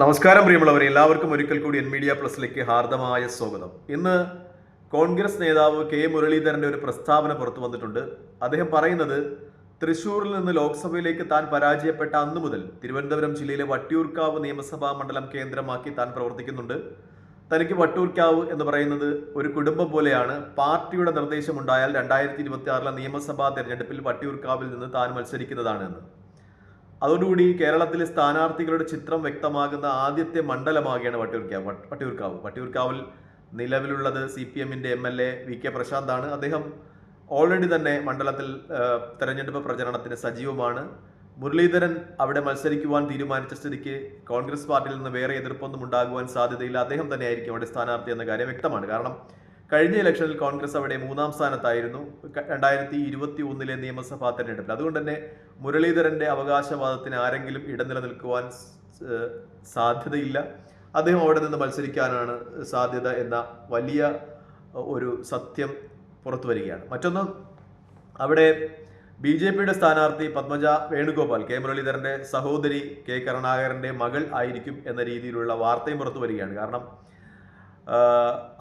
നമസ്കാരം പ്രിയമുള്ളവരെ എല്ലാവർക്കും ഒരിക്കൽ കൂടി എൻ മീഡിയ പ്ലസിലേക്ക് ഹാർദമായ സ്വാഗതം. ഇന്ന് കോൺഗ്രസ് നേതാവ് കെ മുരളീധരന്റെ ഒരു പ്രസ്താവന പുറത്തു വന്നിട്ടുണ്ട്. അദ്ദേഹം പറയുന്നത് തൃശൂരിൽ നിന്ന് ലോക്സഭയിലേക്ക് താൻ പരാജയപ്പെട്ട അന്നു മുതൽ തിരുവനന്തപുരം ജില്ലയിലെ വട്ടിയൂർക്കാവ് നിയമസഭാ മണ്ഡലം കേന്ദ്രമാക്കി താൻ പ്രവർത്തിക്കുന്നുണ്ട്. തനിക്ക് വട്ടൂർക്കാവ് എന്ന് പറയുന്നത് ഒരു കുടുംബം പോലെയാണ്. പാർട്ടിയുടെ നിർദ്ദേശമുണ്ടായാൽ രണ്ടായിരത്തി ഇരുപത്തി ആറിലെ നിയമസഭാ തെരഞ്ഞെടുപ്പിൽ വട്ടിയൂർക്കാവിൽ നിന്ന് താൻ മത്സരിക്കുന്നതാണ് എന്ന്. അതോടുകൂടി കേരളത്തിലെ സ്ഥാനാർത്ഥികളുടെ ചിത്രം വ്യക്തമാകുന്ന ആദ്യത്തെ മണ്ഡലമാകുകയാണ് വട്ടിയൂർക്കാവ് വട്ട്- വട്ടിയൂർക്കാവ്. വട്ടിയൂർക്കാവിൽ നിലവിലുള്ളത് സി പി എമ്മിന്റെ M L A V K പ്രശാന്താണ്. അദ്ദേഹം ഓൾറെഡി തന്നെ മണ്ഡലത്തിൽ തെരഞ്ഞെടുപ്പ് പ്രചരണത്തിന് സജീവമാണ്. മുരളീധരൻ അവിടെ മത്സരിക്കുവാൻ തീരുമാനിച്ച സ്ഥിതിക്ക് കോൺഗ്രസ് പാർട്ടിയിൽ നിന്ന് വേറെ എതിർപ്പൊന്നും ഉണ്ടാകുവാൻ സാധ്യതയില്ല. അദ്ദേഹം തന്നെയായിരിക്കും അവിടെ സ്ഥാനാർത്ഥി എന്ന കാര്യം വ്യക്തമാണ്. കാരണം കഴിഞ്ഞ ഇലക്ഷനിൽ കോൺഗ്രസ് അവിടെ മൂന്നാം സ്ഥാനത്തായിരുന്നു. രണ്ടായിരത്തി ഇരുപത്തി ഒന്നിലെ നിയമസഭാ തെരഞ്ഞെടുപ്പിൽ. അതുകൊണ്ട് തന്നെ മുരളീധരന്റെ അവകാശവാദത്തിന് ആരെങ്കിലും ഇടം നിലനിൽക്കുവാൻ സാധ്യതയില്ല. അദ്ദേഹം അവിടെ നിന്ന് മത്സരിക്കാനാണ് സാധ്യത എന്ന വലിയ ഒരു സത്യം പുറത്തു വരികയാണ്. മറ്റൊന്ന് അവിടെ ബി ജെ പിയുടെ സ്ഥാനാർത്ഥി പത്മജ വേണുഗോപാൽ കെ മുരളീധരന്റെ സഹോദരി കെ കരുണാകരന്റെ മകൾ ആയിരിക്കും എന്ന രീതിയിലുള്ള വാർത്തയും പുറത്തു വരികയാണ്. കാരണം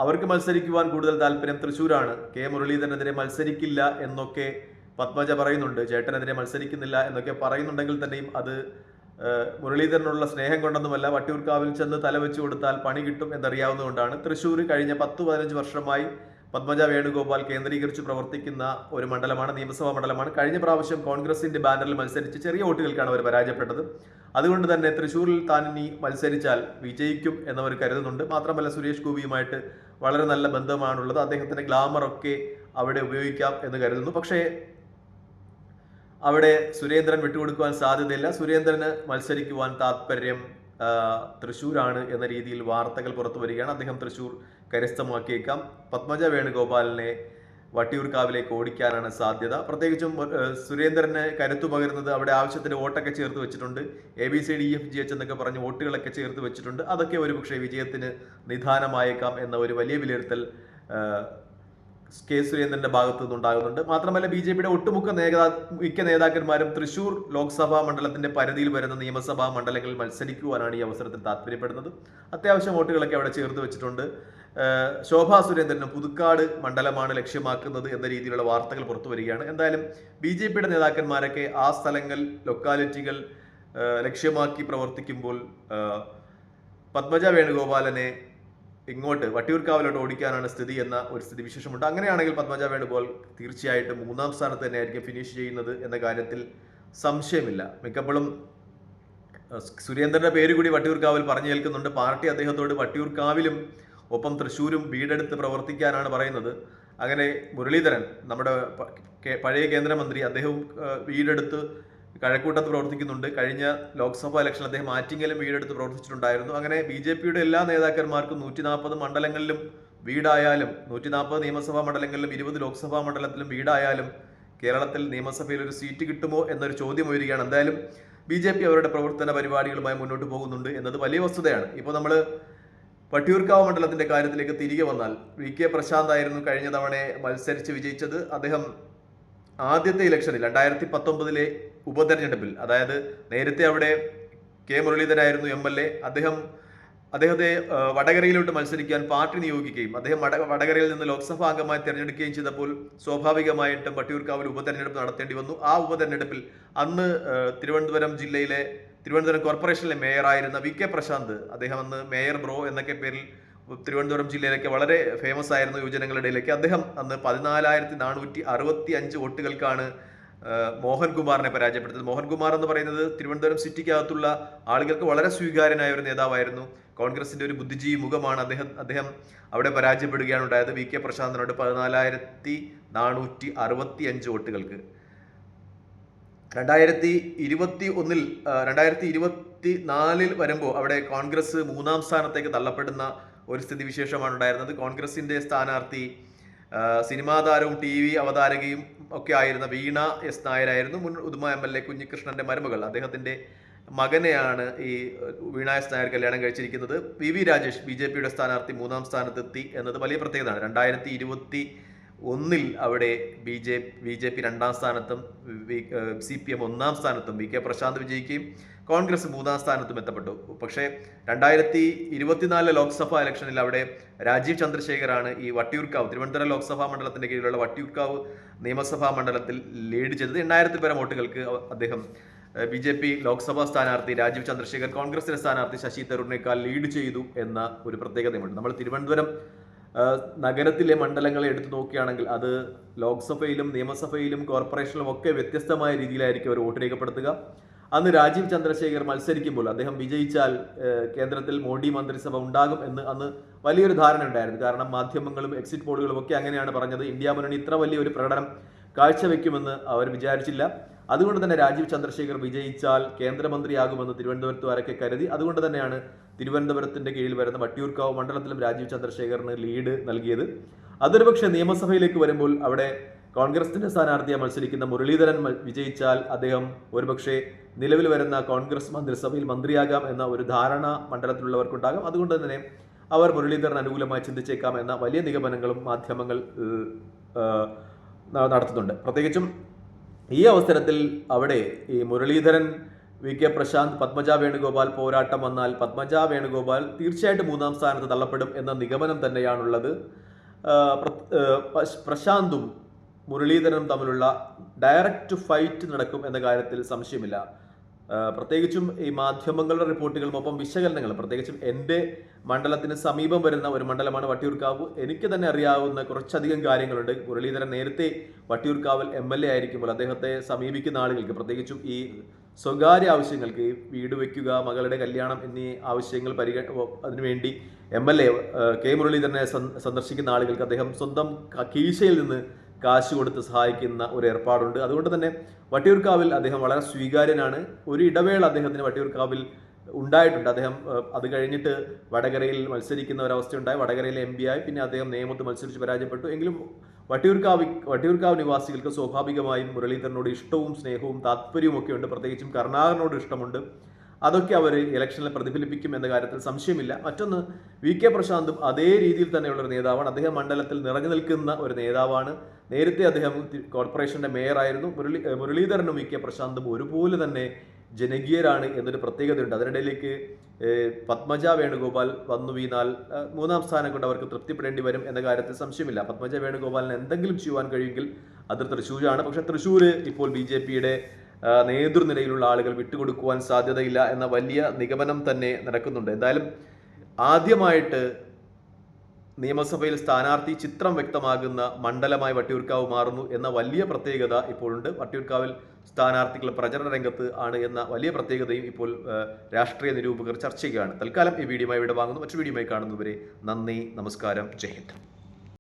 അവർക്ക് മത്സരിക്കുവാൻ കൂടുതൽ താല്പര്യം തൃശ്ശൂരാണ് കെ മുരളീധരനെതിരെ മത്സരിക്കില്ല എന്നൊക്കെ പത്മജ പറയുന്നുണ്ട്. ചേട്ടനെതിരെ മത്സരിക്കുന്നില്ല എന്നൊക്കെ പറയുന്നുണ്ടെങ്കിൽ തന്നെയും അത് മുരളീധരനുള്ള സ്നേഹം കൊണ്ടൊന്നുമല്ല. വട്ടിയൂർക്കാവിൽ ചെന്ന് തലവെച്ച് കൊടുത്താൽ പണി കിട്ടും എന്നറിയാവുന്നതുകൊണ്ടാണ്. തൃശ്ശൂർ കഴിഞ്ഞ പത്ത് പതിനഞ്ച് വർഷമായി പത്മജ വേണുഗോപാൽ കേന്ദ്രീകരിച്ച് പ്രവർത്തിക്കുന്ന ഒരു മണ്ഡലമാണ് നിയമസഭാ മണ്ഡലമാണ്. കഴിഞ്ഞ പ്രാവശ്യം കോൺഗ്രസിന്റെ ബാനറിൽ മത്സരിച്ച് ചെറിയ വോട്ടുകൾക്കാണ് അവർ പരാജയപ്പെട്ടത്. അതുകൊണ്ട് തന്നെ തൃശ്ശൂരിൽ താൻ ഇനി മത്സരിച്ചാൽ വിജയിക്കും എന്നവർ കരുതുന്നുണ്ട്. മാത്രമല്ല സുരേഷ് ഗോപിയുമായിട്ട് വളരെ നല്ല ബന്ധമാണുള്ളത്. അദ്ദേഹത്തിന്റെ ഗ്ലാമർ ഒക്കെ അവിടെ ഉപയോഗിക്കാം എന്ന് കരുതുന്നു. പക്ഷേ അവിടെ സുരേന്ദ്രൻ വിട്ടുകൊടുക്കുവാൻ സാധ്യതയില്ല. സുരേന്ദ്രന് മത്സരിക്കുവാൻ താല്പര്യം തൃശ്ശൂരാണ് എന്ന രീതിയിൽ വാർത്തകൾ പുറത്തു വരികയാണ്. അദ്ദേഹം തൃശ്ശൂർ കരസ്ഥമാക്കിയേക്കാം. പത്മജ വേണുഗോപാലിനെ വട്ടിയൂർക്കാവിലേക്ക് ഓടിക്കാനാണ് സാധ്യത. പ്രത്യേകിച്ചും സുരേന്ദ്രന് കരുത്തു പകരുന്നത് അവിടെ ആവശ്യത്തിന് വോട്ടൊക്കെ ചേർത്ത് വെച്ചിട്ടുണ്ട്. A B C D F G H എന്നൊക്കെ പറഞ്ഞ് വോട്ടുകളൊക്കെ ചേർത്ത് വെച്ചിട്ടുണ്ട്. അതൊക്കെ ഒരുപക്ഷെ വിജയത്തിന് നിധാനമായേക്കാം എന്ന ഒരു വലിയ വിലയിരുത്തൽ കെ സുരേന്ദ്രന്റെ ഭാഗത്തു നിന്നുണ്ടാകുന്നുണ്ട്. മാത്രമല്ല ബി ജെ പിയുടെ ഒട്ടുമുക്ക നേതാ മിക്ക നേതാക്കന്മാരും തൃശൂർ ലോക്സഭാ മണ്ഡലത്തിന്റെ പരിധിയിൽ വരുന്ന നിയമസഭാ മണ്ഡലങ്ങളിൽ മത്സരിക്കുവാനാണ് ഈ അവസരത്തിൽ താല്പര്യപ്പെടുന്നത് അത്യാവശ്യം വോട്ടുകളൊക്കെ അവിടെ ചേർത്ത് വെച്ചിട്ടുണ്ട്. ശോഭാ സുരേന്ദ്രന് പുതുക്കാട് മണ്ഡലമാണ് ലക്ഷ്യമാക്കുന്നത് എന്ന രീതിയിലുള്ള വാർത്തകൾ പുറത്തു വരികയാണ്. എന്തായാലും ബി ജെ പിയുടെ നേതാക്കന്മാരൊക്കെ ആ സ്ഥലങ്ങൾ ലൊക്കാലിറ്റികൾ ലക്ഷ്യമാക്കി പ്രവർത്തിക്കുമ്പോൾ പത്മജ വേണുഗോപാലനെ ഇങ്ങോട്ട് വട്ടിയൂർക്കാവിലോട്ട് ഓടിക്കാനാണ് സ്ഥിതി എന്ന ഒരു സ്ഥിതി വിശേഷമുണ്ട്. അങ്ങനെയാണെങ്കിൽ പത്മജ വേണുഗോൾ തീർച്ചയായിട്ടും മൂന്നാം സ്ഥാനത്ത് തന്നെയായിരിക്കും ഫിനിഷ് ചെയ്യുന്നത് എന്ന കാര്യത്തിൽ സംശയമില്ല. മിക്കപ്പോഴും സുരേന്ദ്രന്റെ പേര് കൂടി വട്ടിയൂർക്കാവിൽ പറഞ്ഞു കേൾക്കുന്നുണ്ട്. പാർട്ടി അദ്ദേഹത്തോട് വട്ടിയൂർക്കാവിലും ഒപ്പം തൃശ്ശൂരും വീടെടുത്ത് പ്രവർത്തിക്കാനാണ് പറയുന്നത്. അങ്ങനെ മുരളീധരൻ നമ്മുടെ പഴയ കേന്ദ്രമന്ത്രി അദ്ദേഹവും വീടെടുത്ത് കഴക്കൂട്ടത്ത് പ്രവർത്തിക്കുന്നുണ്ട്. കഴിഞ്ഞ ലോക്സഭാ ഇലക്ഷൻ അദ്ദേഹം ആറ്റിങ്ങലും വീടെടുത്ത് പ്രവർത്തിച്ചിട്ടുണ്ടായിരുന്നു. അങ്ങനെ ബി ജെ പിയുടെ എല്ലാ നേതാക്കന്മാർക്കും നൂറ്റി നാൽപ്പത് മണ്ഡലങ്ങളിലും വീടായാലും നൂറ്റി നാൽപ്പത് നിയമസഭാ മണ്ഡലങ്ങളിലും ഇരുപത് ലോക്സഭാ മണ്ഡലത്തിലും വീടായാലും കേരളത്തിൽ നിയമസഭയിൽ ഒരു സീറ്റ് കിട്ടുമോ എന്നൊരു ചോദ്യം ഉയരുകയാണ്. എന്തായാലും ബി ജെ പി അവരുടെ പ്രവർത്തന പരിപാടികളുമായി മുന്നോട്ട് പോകുന്നുണ്ട് എന്നത് വലിയ വസ്തുതയാണ്. ഇപ്പോൾ നമ്മൾ വട്ടിയൂർക്കാവ് മണ്ഡലത്തിന്റെ കാര്യത്തിലേക്ക് തിരികെ വന്നാൽ വി കെ പ്രശാന്ത് ആയിരുന്നു കഴിഞ്ഞ തവണ മത്സരിച്ച് വിജയിച്ചത്. അദ്ദേഹം ആദ്യത്തെ ഇലക്ഷനിൽ രണ്ടായിരത്തി പത്തൊമ്പതിലെ ഉപതെരഞ്ഞെടുപ്പിൽ അതായത് നേരത്തെ അവിടെ കെ മുരളീധരായിരുന്നു എം എൽ എ അദ്ദേഹം അദ്ദേഹത്തെ വടകരയിലോട്ട് മത്സരിക്കാൻ പാർട്ടി നിയോഗിക്കുകയും അദ്ദേഹം വടകരയിൽ നിന്ന് ലോക്സഭാ അംഗമായി തിരഞ്ഞെടുക്കുകയും ചെയ്തപ്പോൾ സ്വാഭാവികമായിട്ടും വട്ടിയൂർക്കാവിൽ ഉപതെരഞ്ഞെടുപ്പ് നടത്തേണ്ടി വന്നു. ആ ഉപതെരഞ്ഞെടുപ്പിൽ അന്ന് തിരുവനന്തപുരം ജില്ലയിലെ തിരുവനന്തപുരം കോർപ്പറേഷനിലെ മേയറായിരുന്ന വി കെ പ്രശാന്ത് അദ്ദേഹം അന്ന് മേയർ ബ്രോ എന്നൊക്കെ പേരിൽ തിരുവനന്തപുരം ജില്ലയിലേക്ക് വളരെ ഫേമസ് ആയിരുന്നു യുവജനങ്ങളുടെ ഇടയിലേക്ക്. അദ്ദേഹം അന്ന് പതിനാലായിരത്തി നാനൂറ്റി അറുപത്തി അഞ്ച് വോട്ടുകൾക്കാണ് മോഹൻകുമാറിനെ പരാജയപ്പെടുത്തത് മോഹൻകുമാർ എന്ന് പറയുന്നത് തിരുവനന്തപുരം സിറ്റിക്കകത്തുള്ള ആളുകൾക്ക് വളരെ സ്വീകാര്യനായ ഒരു നേതാവായിരുന്നു. കോൺഗ്രസിന്റെ ഒരു ബുദ്ധിജീവി മുഖമാണ് അദ്ദേഹം. അദ്ദേഹം അവിടെ പരാജയപ്പെടുകയാണ് ഉണ്ടായത് വി കെ പ്രശാന്തനോട് പതിനാലായിരത്തി നാനൂറ്റി അറുപത്തി അഞ്ച് വോട്ടുകൾക്ക്. രണ്ടായിരത്തി ഇരുപത്തി ഒന്നിൽ രണ്ടായിരത്തി ഇരുപത്തി നാലിൽ വരുമ്പോൾ അവിടെ കോൺഗ്രസ് മൂന്നാം സ്ഥാനത്തേക്ക് തള്ളപ്പെടുന്ന ഒരു സ്ഥിതിവിശേഷമാണ് ഉണ്ടായിരുന്നത്. കോൺഗ്രസിന്റെ സ്ഥാനാർത്ഥി സിനിമാ താരവും ടി വി അവതാരകയും ഒക്കെ ആയിരുന്ന വീണ എസ് നായരായിരുന്നു. മുൻ ഉദുമ എം എൽ എ കുഞ്ഞികൃഷ്ണന്റെ മരുമകൾ. അദ്ദേഹത്തിന്റെ മകനെയാണ് ഈ വീണ എസ് നായർ കല്യാണം കഴിച്ചിരിക്കുന്നത്. V V Rajesh B J പിയുടെ സ്ഥാനാർത്ഥി മൂന്നാം സ്ഥാനത്തെത്തി എന്നത് വലിയ പ്രത്യേകതയാണ്. രണ്ടായിരത്തി ഇരുപത്തി ഒന്നിൽ അവിടെ B J B J P രണ്ടാം സ്ഥാനത്തും സി പി എം ഒന്നാം സ്ഥാനത്തും വി കെ പ്രശാന്ത് വിജയിക്കുകയും കോൺഗ്രസ് മൂന്നാം സ്ഥാനത്തും എത്തപ്പെട്ടു. പക്ഷേ രണ്ടായിരത്തി ഇരുപത്തിനാല് ലോക്സഭാ ഇലക്ഷനിൽ അവിടെ രാജീവ് ചന്ദ്രശേഖറാണ് ഈ വട്ടിയൂർക്കാവ് തിരുവനന്തപുരം ലോക്സഭാ മണ്ഡലത്തിന്റെ കീഴിലുള്ള വട്ടിയൂർക്കാവ് നിയമസഭാ മണ്ഡലത്തിൽ ലീഡ് ചെയ്തത്. എണ്ണായിരത്തിൽ പരം വോട്ടുകൾക്ക് അദ്ദേഹം ബി ജെ പി ലോക്സഭാ സ്ഥാനാർത്ഥി രാജീവ് ചന്ദ്രശേഖർ കോൺഗ്രസിന്റെ സ്ഥാനാർത്ഥി ശശി തരൂരിനേക്കാൾ ലീഡ് ചെയ്തു എന്ന ഒരു പ്രത്യേകതയുണ്ട് നമ്മൾ തിരുവനന്തപുരം നഗരത്തിലെ മണ്ഡലങ്ങളെ എടുത്തു നോക്കുകയാണെങ്കിൽ അത് ലോക്സഭയിലും നിയമസഭയിലും കോർപ്പറേഷനിലും ഒക്കെ വ്യത്യസ്തമായ രീതിയിലായിരിക്കും അവർ വോട്ട് രേഖപ്പെടുത്തുക. അന്ന് രാജീവ് ചന്ദ്രശേഖർ മത്സരിക്കുമ്പോൾ അദ്ദേഹം വിജയിച്ചാൽ കേന്ദ്രത്തിൽ മോഡി മന്ത്രിസഭ ഉണ്ടാകും എന്ന് അന്ന് വലിയൊരു ധാരണ ഉണ്ടായിരുന്നു. കാരണം മാധ്യമങ്ങളും എക്സിറ്റ് പോളുകളും ഒക്കെ അങ്ങനെയാണ് പറഞ്ഞത്. ഇന്ത്യ മുന്നണി ഇത്ര വലിയൊരു പ്രകടനം കാഴ്ചവെക്കുമെന്ന് അവർ വിചാരിച്ചില്ല. അതുകൊണ്ട് തന്നെ രാജീവ് ചന്ദ്രശേഖർ വിജയിച്ചാൽ കേന്ദ്രമന്ത്രിയാകുമെന്ന് തിരുവനന്തപുരത്തുകാരൊക്കെ കരുതി അതുകൊണ്ട് തന്നെയാണ് തിരുവനന്തപുരത്തിന്റെ കീഴിൽ വരുന്ന വട്ടിയൂർക്കാവ് മണ്ഡലത്തിലും രാജീവ് ചന്ദ്രശേഖറിന് ലീഡ് നൽകിയത്. അതൊരു പക്ഷേ നിയമസഭയിലേക്ക് വരുമ്പോൾ അവിടെ കോൺഗ്രസിന്റെ സ്ഥാനാർത്ഥിയെ മത്സരിക്കുന്ന മുരളീധരൻ വിജയിച്ചാൽ അദ്ദേഹം ഒരുപക്ഷെ നിലവിൽ വരുന്ന കോൺഗ്രസ് മന്ത്രിസഭയിൽ മന്ത്രിയാകാം എന്ന ഒരു ധാരണ മണ്ഡലത്തിലുള്ളവർക്കുണ്ടാകാം. അതുകൊണ്ട് തന്നെ അവർ മുരളീധരൻ അനുകൂലമായി ചിന്തിച്ചേക്കാം എന്ന വലിയ നിഗമനങ്ങളും മാധ്യമങ്ങൾ നടത്തുന്നുണ്ട്. പ്രത്യേകിച്ചും ഈ അവസരത്തിൽ അവിടെ ഈ മുരളീധരൻ വി. കെ. പ്രശാന്ത് പത്മജ വേണുഗോപാൽ പോരാട്ടം വന്നാൽ പത്മജ വേണുഗോപാൽ തീർച്ചയായിട്ടും മൂന്നാം സ്ഥാനത്ത് തള്ളപ്പെടും എന്ന നിഗമനം തന്നെയാണുള്ളത്. പ്രശാന്തും മുരളീധരനും തമ്മിലുള്ള ഡയറക്റ്റ് ഫൈറ്റ് നടക്കും എന്ന കാര്യത്തിൽ സംശയമില്ല. പ്രത്യേകിച്ചും ഈ മാധ്യമങ്ങളുടെ റിപ്പോർട്ടുകളും ഒപ്പം വിശകലനങ്ങളും പ്രത്യേകിച്ചും എന്റെ മണ്ഡലത്തിന് സമീപം വരുന്ന ഒരു മണ്ഡലമാണ് വട്ടിയൂർക്കാവ്. എനിക്ക് തന്നെ അറിയാവുന്ന കുറച്ചധികം കാര്യങ്ങളുണ്ട്. മുരളീധരൻ നേരത്തെ വട്ടിയൂർക്കാവിൽ എം എൽ എ ആയിരിക്കുമ്പോൾ അദ്ദേഹത്തെ സമീപിക്കുന്ന ആളുകൾക്ക് പ്രത്യേകിച്ചും ഈ സ്വകാര്യ ആവശ്യങ്ങൾക്ക് വീട് വയ്ക്കുക മകളുടെ കല്യാണം എന്നീ ആവശ്യങ്ങൾ പരിഗ അതിനുവേണ്ടി എം എൽ എ കെ മുരളീധരനെ സന്ദർശിക്കുന്ന ആളുകൾക്ക് അദ്ദേഹം സ്വന്തം കീശയിൽ നിന്ന് കാശ് കൊടുത്ത് സഹായിക്കുന്ന ഒരു ഏർപ്പാടുണ്ട്. അതുകൊണ്ട് തന്നെ വട്ടിയൂർക്കാവിൽ അദ്ദേഹം വളരെ സ്വീകാര്യനാണ്. ഒരു ഇടവേള അദ്ദേഹത്തിന് വട്ടിയൂർക്കാവിൽ ഉണ്ടായിട്ടുണ്ട്. അദ്ദേഹം അത് കഴിഞ്ഞിട്ട് വടകരയിൽ മത്സരിക്കുന്ന ഒരവസ്ഥ ഉണ്ടായി വടകരയിൽ എം പി ആയി. പിന്നെ അദ്ദേഹം നിയമത്ത് മത്സരിച്ച് പരാജയപ്പെട്ടു. എങ്കിലും വട്ടിയൂർക്കാവ് വട്ടിയൂർക്കാവ് നിവാസികൾക്ക് സ്വാഭാവികമായും മുരളീധരനോട് ഇഷ്ടവും സ്നേഹവും താല്പര്യവും ഒക്കെ ഉണ്ട്. പ്രത്യേകിച്ചും കരുണാകരനോട് ഇഷ്ടമുണ്ട്. അതൊക്കെ അവർ ഇലക്ഷനിൽ പ്രതിഫലിപ്പിക്കും എന്ന കാര്യത്തിൽ സംശയമില്ല. മറ്റൊന്ന് വി കെ പ്രശാന്തും അതേ രീതിയിൽ തന്നെയുള്ള ഒരു നേതാവാണ്. അദ്ദേഹം മണ്ഡലത്തിൽ നിറഞ്ഞു നിൽക്കുന്ന ഒരു നേതാവാണ്. നേരത്തെ അദ്ദേഹം കോർപ്പറേഷന്റെ മേയറായിരുന്നു. മുരളി മുരളീധരനും വി കെ പ്രശാന്തും ഒരുപോലെ തന്നെ ജനകീയരാണ് എന്നൊരു പ്രത്യേകതയുണ്ട്. അതിനിടയിലേക്ക് പത്മജ വേണുഗോപാൽ വന്നു വീണാൽ മൂന്നാം സ്ഥാനം കൊണ്ട് അവർക്ക് തൃപ്തിപ്പെടേണ്ടി വരും എന്ന കാര്യത്തിൽ സംശയമില്ല. പത്മജ വേണുഗോപാലിന് എന്തെങ്കിലും ചെയ്യുവാൻ കഴിയുമെങ്കിൽ അത് തൃശ്ശൂരാണ്. പക്ഷേ തൃശ്ശൂർ ഇപ്പോൾ ബി ജെ പിയുടെ നേതൃനിരയിലുള്ള ആളുകൾ വിട്ടുകൊടുക്കുവാൻ സാധ്യതയില്ല എന്ന വലിയ നിഗമനം തന്നെ നടക്കുന്നുണ്ട്. എന്തായാലും ആദ്യമായിട്ട് നിയമസഭയിൽ സ്ഥാനാർത്ഥി ചിത്രം വ്യക്തമാകുന്ന മണ്ഡലമായി വട്ടിയൂർക്കാവ് മാറുന്നു എന്ന വലിയ പ്രത്യേകത ഇപ്പോഴുണ്ട്. വട്ടിയൂർക്കാവിൽ സ്ഥാനാർത്ഥികൾ പ്രചരണ രംഗത്ത് ആണ് എന്ന വലിയ പ്രത്യേകതയും ഇപ്പോൾ രാഷ്ട്രീയ നിരൂപകർ ചർച്ച ചെയ്യുകയാണ്. തൽക്കാലം ഈ വീഡിയോയുമായി ഇവിടെ വാങ്ങുന്നു. മറ്റു വീഡിയോയുമായി കാണുന്നവരെ നന്ദി നമസ്കാരം. ജയ്